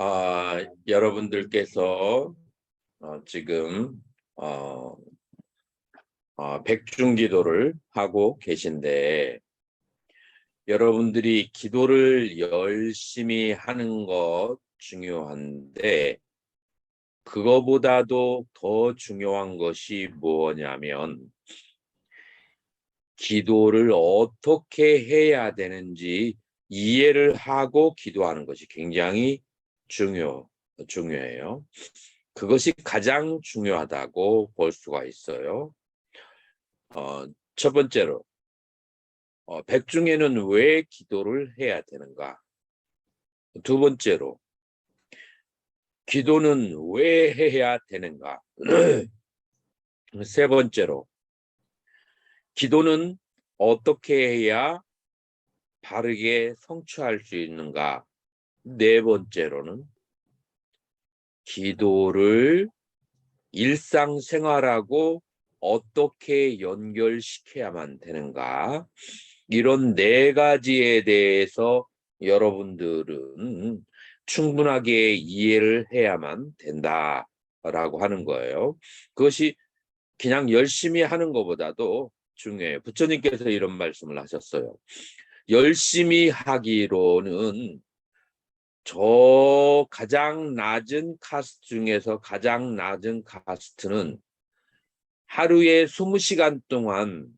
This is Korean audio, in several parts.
아, 여러분들께서 어, 지금 어, 어, 백중기도를 하고 계신데 여러분들이 기도를 열심히 하는 것 중요한데 그거보다도 더 중요한 것이 뭐냐면 기도를 어떻게 해야 되는지 이해를 하고 기도하는 것이 굉장히 중요, 중요해요. 그것이 가장 중요하다고 볼 수가 있어요. 어, 첫 번째로, 어, 백중에는 왜 기도를 해야 되는가? 두 번째로, 기도는 왜 해야 되는가? 세 번째로, 기도는 어떻게 해야 바르게 성취할 수 있는가? 네 번째로는 기도를 일상생활하고 어떻게 연결시켜야만 되는가? 이런 네 가지에 대해서 여러분들은 충분하게 이해를 해야만 된다라고 하는 거예요. 그것이 그냥 열심히 하는 것보다도 중요해요. 부처님께서 이런 말씀을 하셨어요. 열심히 하기로는 저 가장 낮은 카스트 중에서 가장 낮은 카스트는 하루에 20시간 동안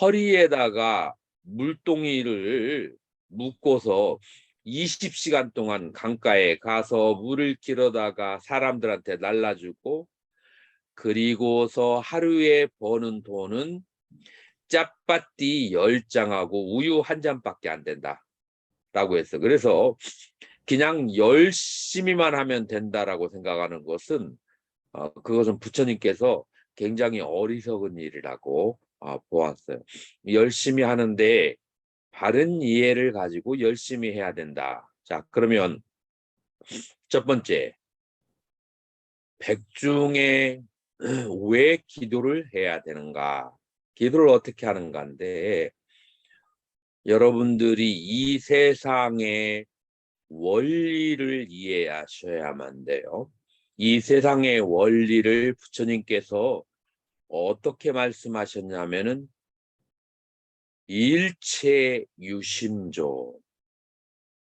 허리에다가 물동이를 묶고서 20시간 동안 강가에 가서 물을 길어다가 사람들한테 날라주고 그리고서 하루에 버는 돈은 짜파띠 10장하고 우유 한 잔밖에 안 된다. 라고 했어. 그래서 그냥 열심히만 하면 된다라고 생각하는 것은 어, 그것은 부처님께서 굉장히 어리석은 일이라고 어, 보았어요. 열심히 하는데 바른 이해를 가지고 열심히 해야 된다. 자, 그러면 첫 번째 백중에 왜 기도를 해야 되는가? 기도를 어떻게 하는가인데 여러분들이 이 세상의 원리를 이해하셔야만 돼요. 이 세상의 원리를 부처님께서 어떻게 말씀하셨냐면은 일체 유심조.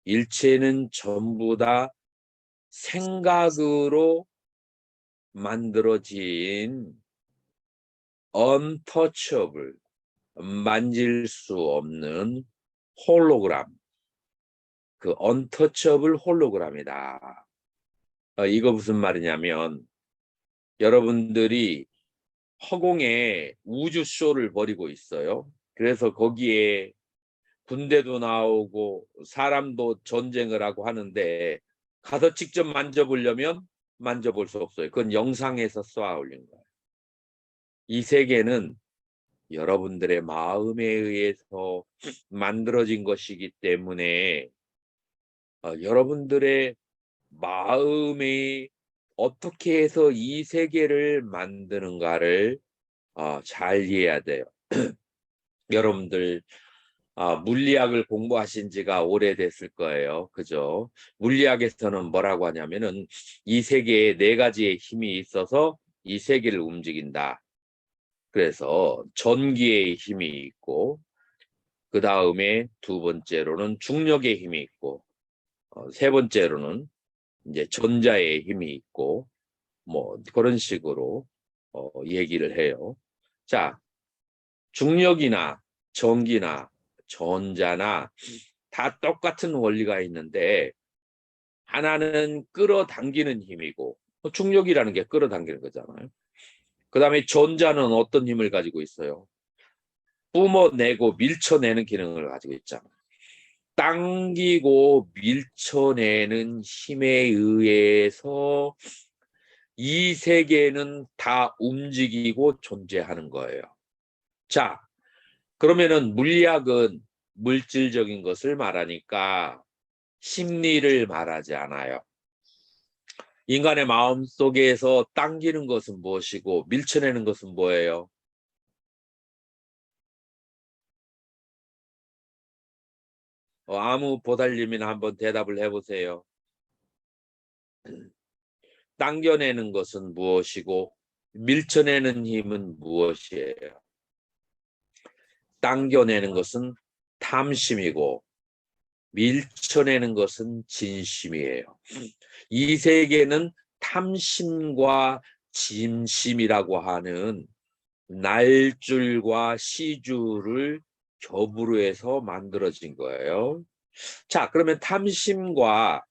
일체는 전부 다 생각으로 만들어진 untouchable, 만질 수 없는 홀로그램, 그 언터처블 홀로그램이다. 어, 이거 무슨 말이냐면 여러분들이 허공에 우주 쇼를 벌이고 있어요. 그래서 거기에 군대도 나오고 사람도 전쟁을 하고 하는데 가서 직접 만져보려면 만져볼 수 없어요. 그건 영상에서 쏘아 올린 거예요. 이 세계는 여러분들의 마음에 의해서 만들어진 것이기 때문에 어, 여러분들의 마음이 어떻게 해서 이 세계를 만드는가를 어, 잘 이해해야 돼요. 여러분들 아, 물리학을 공부하신 지가 오래됐을 거예요. 그죠? 물리학에서는 뭐라고 하냐면은 이 세계에 네 가지의 힘이 있어서 이 세계를 움직인다. 그래서 전기의 힘이 있고 그 다음에 두 번째로는 중력의 힘이 있고 어, 세 번째로는 이제 전자의 힘이 있고 뭐 그런 식으로 어, 얘기를 해요. 자, 중력이나 전기나 전자나 다 똑같은 원리가 있는데 하나는 끌어당기는 힘이고 중력이라는 게 끌어당기는 거잖아요. 그 다음에 전자는 어떤 힘을 가지고 있어요? 뿜어내고 밀쳐내는 기능을 가지고 있잖아요. 당기고 밀쳐내는 힘에 의해서 이 세계는 다 움직이고 존재하는 거예요. 자, 그러면은 물리학은 물질적인 것을 말하니까 심리를 말하지 않아요. 인간의 마음 속에서 당기는 것은 무엇이고 밀쳐내는 것은 뭐예요? 어, 아무 보살님이나 한번 대답을 해보세요. 당겨내는 것은 무엇이고 밀쳐내는 힘은 무엇이에요? 당겨내는 것은 탐심이고 밀쳐내는 것은 진심이에요. 이 세계는 탐심과 진심이라고 하는 날줄과 시줄을 겹으로 해서 만들어진 거예요. 자, 그러면 탐심과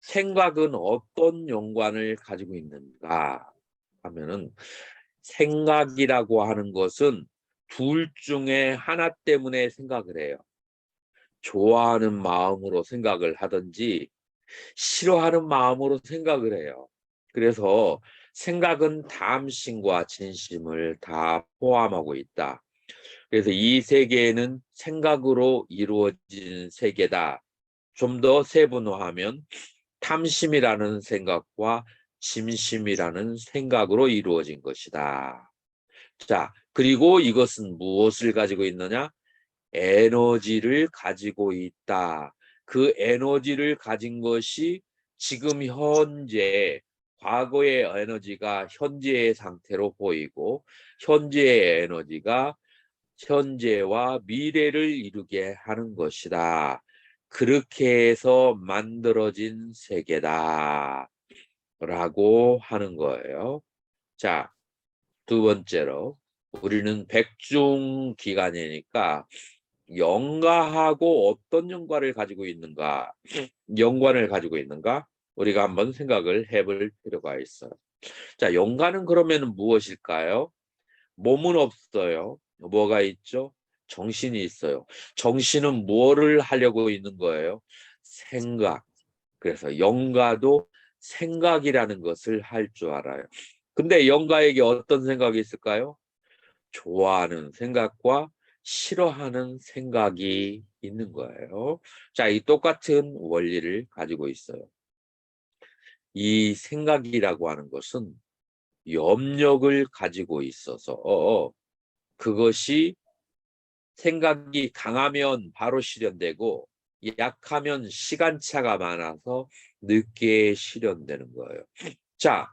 생각은 어떤 연관을 가지고 있는가 하면은 생각이라고 하는 것은 둘 중에 하나 때문에 생각을 해요. 좋아하는 마음으로 생각을 하든지 싫어하는 마음으로 생각을 해요. 그래서 생각은 탐심과 진심을 다 포함하고 있다. 그래서 이 세계는 생각으로 이루어진 세계다. 좀 더 세분화하면 탐심이라는 생각과 진심이라는 생각으로 이루어진 것이다. 자, 그리고 이것은 무엇을 가지고 있느냐? 에너지를 가지고 있다. 그 에너지를 가진 것이 지금 현재 과거의 에너지가 현재의 상태로 보이고 현재의 에너지가 현재와 미래를 이루게 하는 것이다. 그렇게 해서 만들어진 세계다. 라고 하는 거예요. 자, 두 번째로 우리는 백중 기간이니까 영가하고 어떤 연관을 가지고 있는가, 연관을 가지고 있는가, 우리가 한번 생각을 해볼 필요가 있어요. 자, 연관은 그러면 무엇일까요? 몸은 없어요. 뭐가 있죠? 정신이 있어요. 정신은 뭐를 하려고 있는 거예요? 생각. 그래서 영가도 생각이라는 것을 할 줄 알아요. 근데 영가에게 어떤 생각이 있을까요? 좋아하는 생각과 싫어하는 생각이 있는 거예요. 자, 이 똑같은 원리를 가지고 있어요. 이 생각이라고 하는 것은 염력을 가지고 있어서 그것이 생각이 강하면 바로 실현되고 약하면 시간차가 많아서 늦게 실현되는 거예요. 자,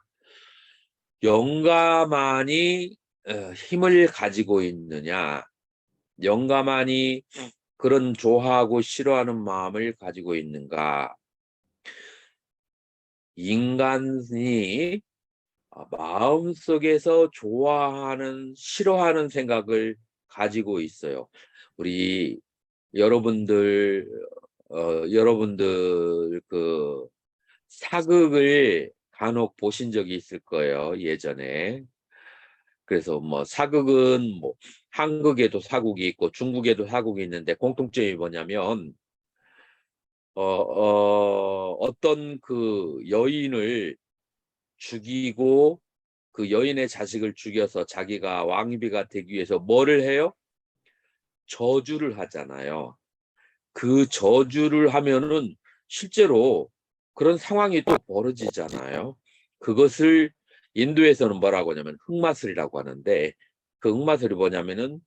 영감만이 어, 힘을 가지고 있느냐 영감만이 그런 좋아하고 싫어하는 마음을 가지고 있는가? 인간이 마음속에서 좋아하는 싫어하는 생각을 가지고 있어요. 우리 여러분들 어, 여러분들 그 사극을 간혹 보신 적이 있을 거예요 예전에. 그래서 뭐 사극은 뭐 한국에도 사극이 있고 중국에도 사극이 있는데 공통점이 뭐냐면 어, 어, 어떤 그 여인을 죽이고 그 여인의 자식을 죽여서 자기가 왕비가 되기 위해서 뭐를 해요? 저주를 하잖아요. 그 저주를 하면은 실제로 그런 상황이 또 벌어지잖아요. 그것을 인도에서는 뭐라고 하냐면 흑마술이라고 하는데 그 흑마술이 뭐냐면은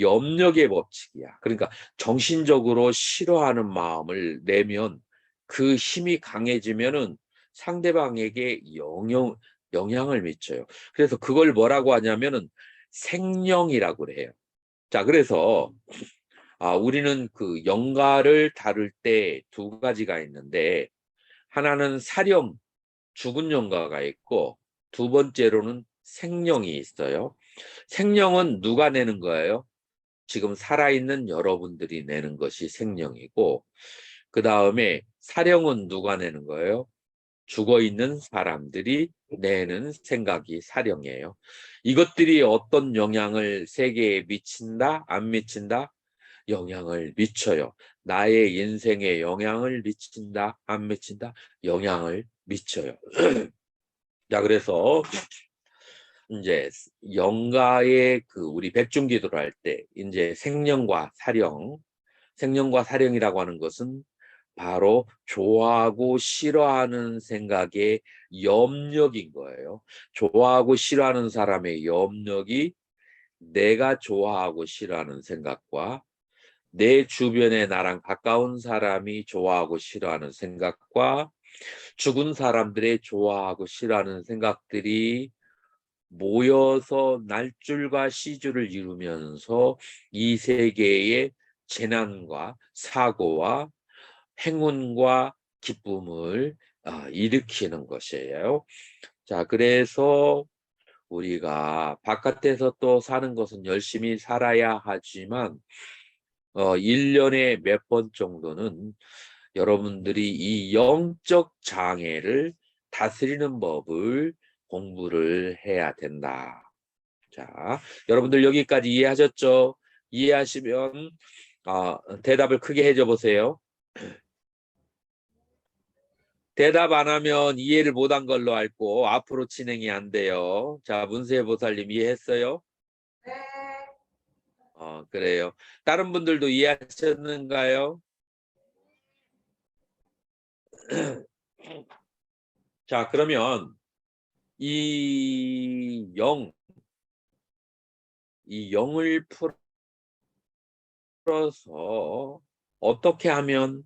염력의 법칙이야. 그러니까 정신적으로 싫어하는 마음을 내면 그 힘이 강해지면은 상대방에게 영향, 영향을 미쳐요. 그래서 그걸 뭐라고 하냐면은 생령이라고 그래요. 자, 그래서 아, 우리는 그 영가를 다룰 때 두 가지가 있는데 하나는 사령, 죽은 영가가 있고 두 번째로는 생령이 있어요. 생령은 누가 내는 거예요? 지금 살아있는 여러분들이 내는 것이 생령이고 그 다음에 사령은 누가 내는 거예요? 죽어 있는 사람들이 내는 생각이 사령이에요. 이것들이 어떤 영향을 세계에 미친다? 안 미친다? 영향을 미쳐요. 나의 인생에 영향을 미친다? 안 미친다? 영향을 미쳐요. 자, 그래서 이제 영가의 그 우리 백중기도를 할 때 이제 생령과 사령, 생령과 사령이라고 하는 것은 바로 좋아하고 싫어하는 생각의 염력인 거예요. 좋아하고 싫어하는 사람의 염력이 내가 좋아하고 싫어하는 생각과 내 주변에 나랑 가까운 사람이 좋아하고 싫어하는 생각과 죽은 사람들의 좋아하고 싫어하는 생각들이 모여서 날줄과 시주를 이루면서 이 세계의 재난과 사고와 행운과 기쁨을 아, 일으키는 것이에요. 자, 그래서 우리가 바깥에서 또 사는 것은 열심히 살아야 하지만 어 1년에 몇 번 정도는 여러분들이 이 영적 장애를 다스리는 법을 공부를 해야 된다. 자, 여러분들 여기까지 이해하셨죠? 이해하시면 아, 대답을 크게 해줘 보세요. 대답 안 하면 이해를 못한 걸로 알고 앞으로 진행이 안 돼요. 자, 문세 보살님 이해했어요? 네. 어, 그래요. 다른 분들도 이해하셨는가요? 자, 그러면 이 영, 이 영을 풀어서 어떻게 하면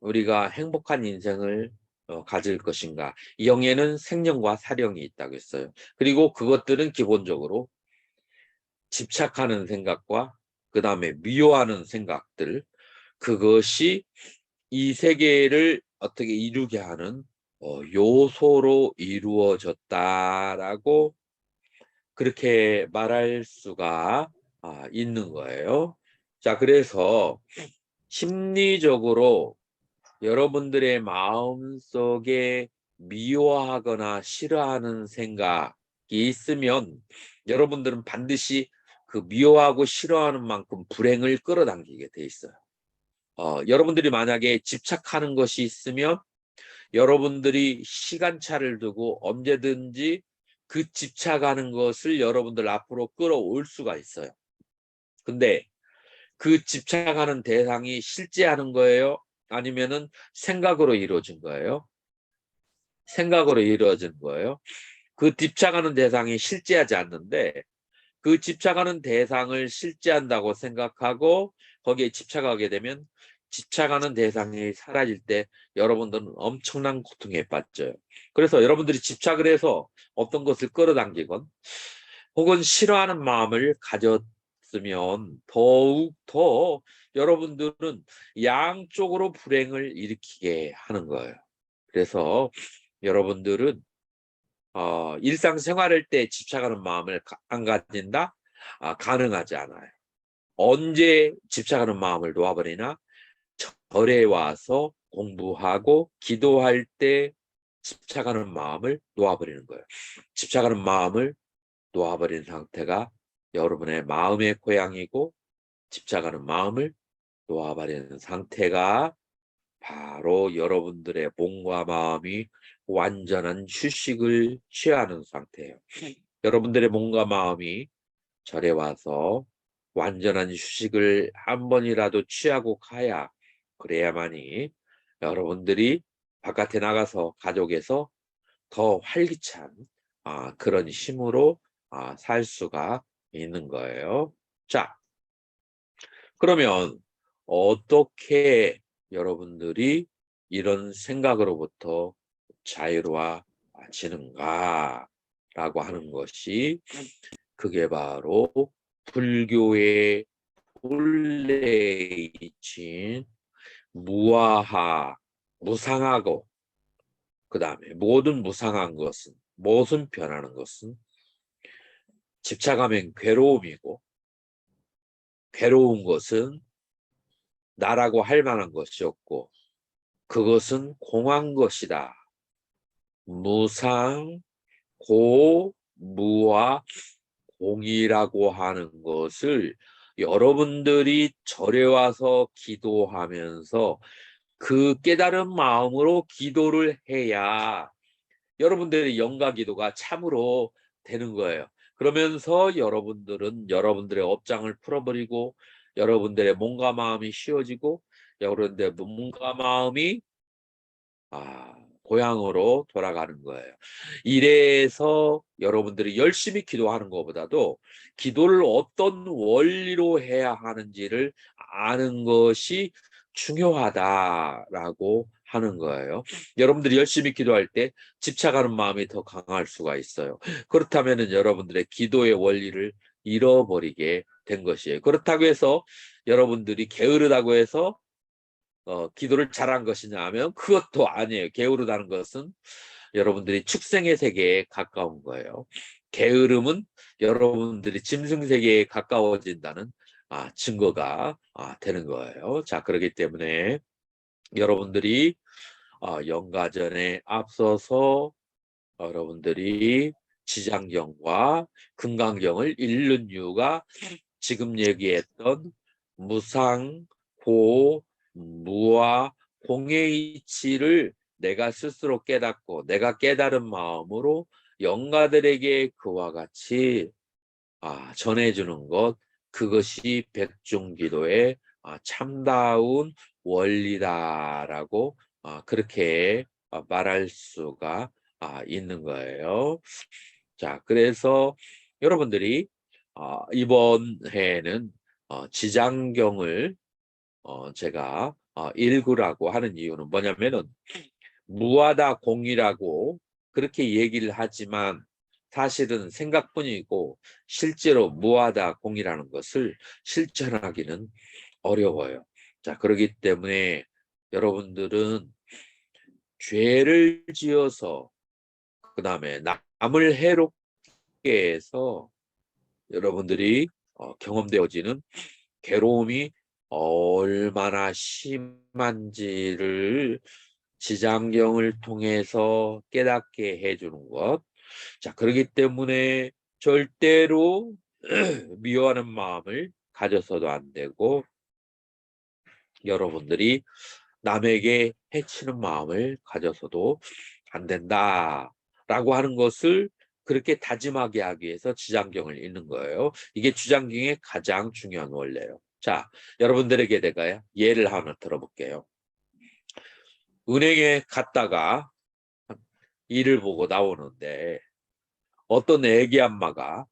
우리가 행복한 인생을 어, 가질 것인가. 이 영에는 생명과 사령이 있다고 했어요. 그리고 그것들은 기본적으로 집착하는 생각과 그 다음에 미워하는 생각들 그것이 이 세계를 어떻게 이루게 하는 어, 요소로 이루어졌다라고 그렇게 말할 수가 아, 있는 거예요. 자, 그래서 심리적으로 여러분들의 마음 속에 미워하거나 싫어하는 생각이 있으면 여러분들은 반드시 그 미워하고 싫어하는 만큼 불행을 끌어당기게 돼 있어요. 어, 여러분들이 만약에 집착하는 것이 있으면 여러분들이 시간차를 두고 언제든지 그 집착하는 것을 여러분들 앞으로 끌어올 수가 있어요. 근데 그 집착하는 대상이 실제 하는 거예요? 아니면은 생각으로 이루어진 거예요? 생각으로 이루어진 거예요. 그 집착하는 대상이 실제하지 않는데 그 집착하는 대상을 실제한다고 생각하고 거기에 집착하게 되면 집착하는 대상이 사라질 때 여러분들은 엄청난 고통에 빠져요. 그래서 여러분들이 집착을 해서 어떤 것을 끌어당기건 혹은 싫어하는 마음을 가졌으면 더욱 더 여러분들은 양쪽으로 불행을 일으키게 하는 거예요. 그래서 여러분들은 어, 일상생활할 때 집착하는 마음을 가, 안 가진다? 아, 가능하지 않아요. 언제 집착하는 마음을 놓아버리나? 절에 와서 공부하고 기도할 때 집착하는 마음을 놓아버리는 거예요. 집착하는 마음을 놓아버린 상태가 여러분의 마음의 고향이고 집착하는 마음을 놓아버리는 상태가 바로 여러분들의 몸과 마음이 완전한 휴식을 취하는 상태예요. 여러분들의 몸과 마음이 절에 와서 완전한 휴식을 한 번이라도 취하고 가야 그래야만이 여러분들이 바깥에 나가서 가족에서 더 활기찬 아, 그런 힘으로 아, 살 수가 있는 거예요. 자, 그러면 어떻게 여러분들이 이런 생각으로부터 자유로워지는가 라고 하는 것이 그게 바로 불교의 본래 이친 무아하, 무상하고 그 다음에 모든 무상한 것은 무엇은 변하는 것은 집착하면 괴로움이고 괴로운 것은 나라고 할 만한 것이 없고 그것은 공한 것이다. 무상, 고, 무와 공이라고 하는 것을 여러분들이 절에 와서 기도하면서 그 깨달은 마음으로 기도를 해야 여러분들의 영가 기도가 참으로 되는 거예요. 그러면서 여러분들은 여러분들의 업장을 풀어버리고 여러분들의 몸과 마음이 쉬워지고 여러분들의 몸과 마음이 아, 고향으로 돌아가는 거예요. 이래서 여러분들이 열심히 기도하는 것보다도 기도를 어떤 원리로 해야 하는지를 아는 것이 중요하다라고 하는 거예요. 여러분들이 열심히 기도할 때 집착하는 마음이 더 강할 수가 있어요. 그렇다면은 여러분들의 기도의 원리를 잃어버리게 된 것이에요. 그렇다고 해서 여러분들이 게으르다고 해서 어, 기도를 잘한 것이냐 하면 그것도 아니에요. 게으르다는 것은 여러분들이 축생의 세계에 가까운 거예요. 게으름은 여러분들이 짐승 세계에 가까워진다는 아, 증거가 아, 되는 거예요. 자, 그렇기 때문에 여러분들이 어, 영가전에 앞서서 여러분들이 지장경과 금강경을 읽는 이유가 지금 얘기했던 무상, 고, 무와 공의 이치를 내가 스스로 깨닫고 내가 깨달은 마음으로 영가들에게 그와 같이 아, 전해주는 것 그것이 백중기도의 아, 참다운 원리다라고 아, 그렇게 아, 말할 수가 아, 있는 거예요. 자, 그래서 여러분들이 아, 이번 해에는 어, 지장경을 어, 제가 어, 읽으라고 하는 이유는 뭐냐면은 무하다 공이라고 그렇게 얘기를 하지만 사실은 생각뿐이고 실제로 무하다 공이라는 것을 실천하기는 어려워요. 자, 그렇기 때문에 여러분들은 죄를 지어서 그 다음에 남을 해롭게 해서 여러분들이 어, 경험되어지는 괴로움이 얼마나 심한지를 지장경을 통해서 깨닫게 해주는 것. 자, 그렇기 때문에 절대로 미워하는 마음을 가져서도 안 되고 여러분들이 남에게 해치는 마음을 가져서도 안 된다 라고 하는 것을 그렇게 다짐하게 하기 위해서 지장경을 읽는 거예요. 이게 주장경의 가장 중요한 원리예요. 자, 여러분들에게 내가 예를 하나 들어볼게요. 은행에 갔다가 일을 보고 나오는데 어떤 애기 엄마가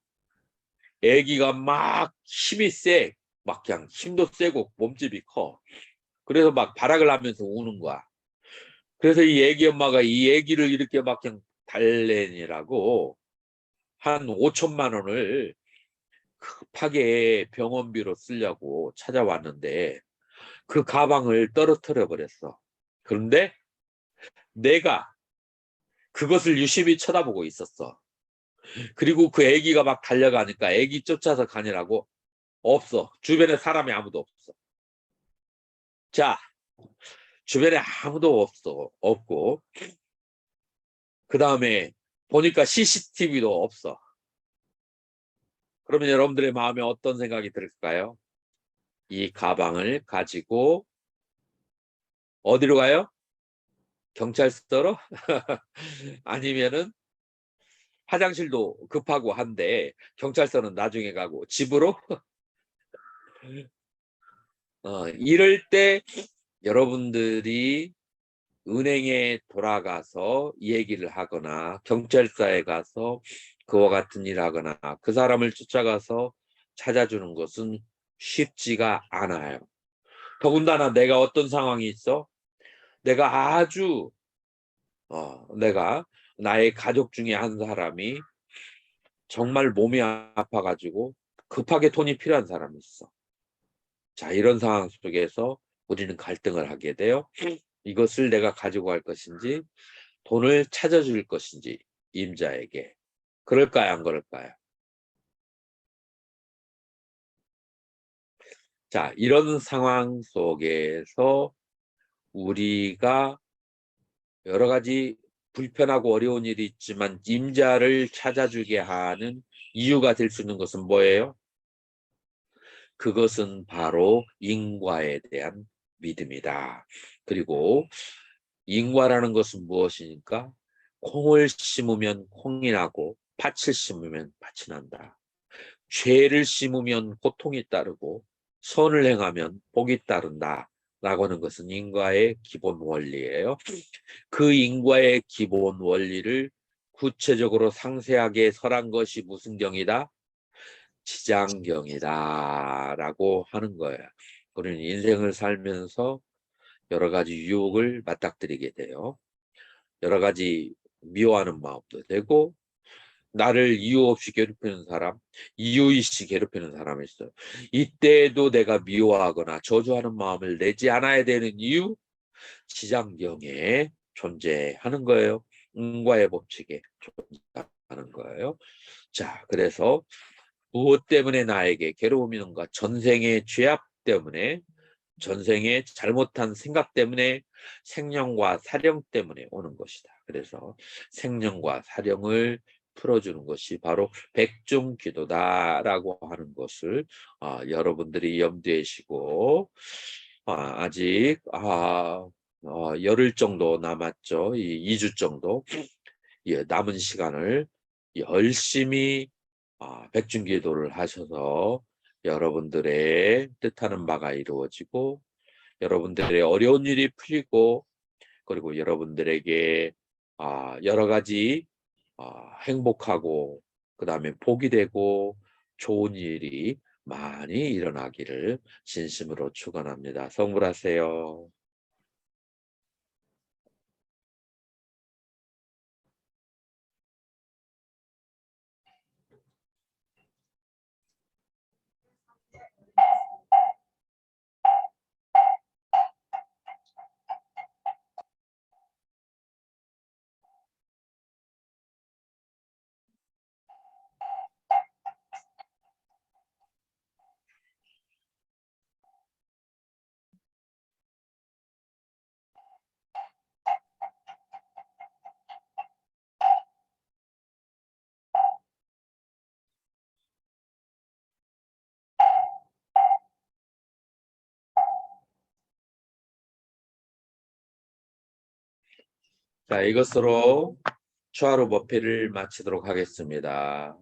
애기가 막 힘이 세, 막 그냥 힘도 세고 몸집이 커. 그래서 막 발악을 하면서 우는 거야. 그래서 이 애기 엄마가 이 애기를 이렇게 막 그냥 달래니라고 한 5천만 원을 급하게 병원비로 쓰려고 찾아왔는데 그 가방을 떨어뜨려 버렸어. 그런데 내가 그것을 유심히 쳐다보고 있었어. 그리고 그 애기가 막 달려가니까 애기 쫓아서 가니라고 없어. 주변에 사람이 아무도 없어. 자, 주변에 아무도 없어. 없고 그 다음에 보니까 CCTV도 없어. 그러면 여러분들의 마음에 어떤 생각이 들까요? 이 가방을 가지고 어디로 가요? 경찰서로? 아니면은 화장실도 급하고 한데 경찰서는 나중에 가고 집으로? 어, 이럴 때 여러분들이 은행에 돌아가서 얘기를 하거나 경찰서에 가서 그와 같은 일 하거나 그 사람을 쫓아가서 찾아주는 것은 쉽지가 않아요. 더군다나 내가 어떤 상황이 있어? 내가 아주 어, 내가 나의 가족 중에 한 사람이 정말 몸이 아파가지고 급하게 돈이 필요한 사람이 있어. 자, 이런 상황 속에서 우리는 갈등을 하게 돼요. 이것을 내가 가지고 갈 것인지 돈을 찾아줄 것인지 임자에게 그럴까요 안 그럴까요? 자 이런 상황 속에서 우리가 여러 가지 불편하고 어려운 일이 있지만 임자를 찾아주게 하는 이유가 될 수 있는 것은 뭐예요? 그것은 바로 인과에 대한 믿음이다. 그리고 인과라는 것은 무엇이니까 콩을 심으면 콩이 나고 팥을 심으면 팥이 난다. 죄를 심으면 고통이 따르고 선을 행하면 복이 따른다. 라고 하는 것은 인과의 기본 원리예요. 그 인과의 기본 원리를 구체적으로 상세하게 설한 것이 무슨 경이다? 지장경이다. 라고 하는 거예요. 우리는 인생을 살면서 여러 가지 유혹을 맞닥뜨리게 돼요. 여러 가지 미워하는 마음도 되고 나를 이유 없이 괴롭히는 사람, 이유 있이 괴롭히는 사람이 있어요. 이때에도 내가 미워하거나 저주하는 마음을 내지 않아야 되는 이유 지장경에 존재하는 거예요. 응과의 법칙에 존재하는 거예요. 자, 그래서 무엇 때문에 나에게 괴로움이 오는가? 전생의 죄악 때문에, 전생의 잘못한 생각 때문에, 생명과 사령 때문에 오는 것이다. 그래서 생명과 사령을 풀어주는 것이 바로 백중 기도다라고 하는 것을 아, 여러분들이 염두에 시고 아, 아직 아, 어, 열흘 정도 남았죠. 이 2주 정도 예, 남은 시간을 열심히 아, 백중 기도를 하셔서 여러분들의 뜻하는 바가 이루어지고 여러분들의 어려운 일이 풀리고 그리고 여러분들에게 아, 여러 가지 아, 행복하고 그 다음에 복이 되고 좋은 일이 많이 일어나기를 진심으로 축원합니다. 성불하세요. 자, 이것으로 추하루 법회를 마치도록 하겠습니다.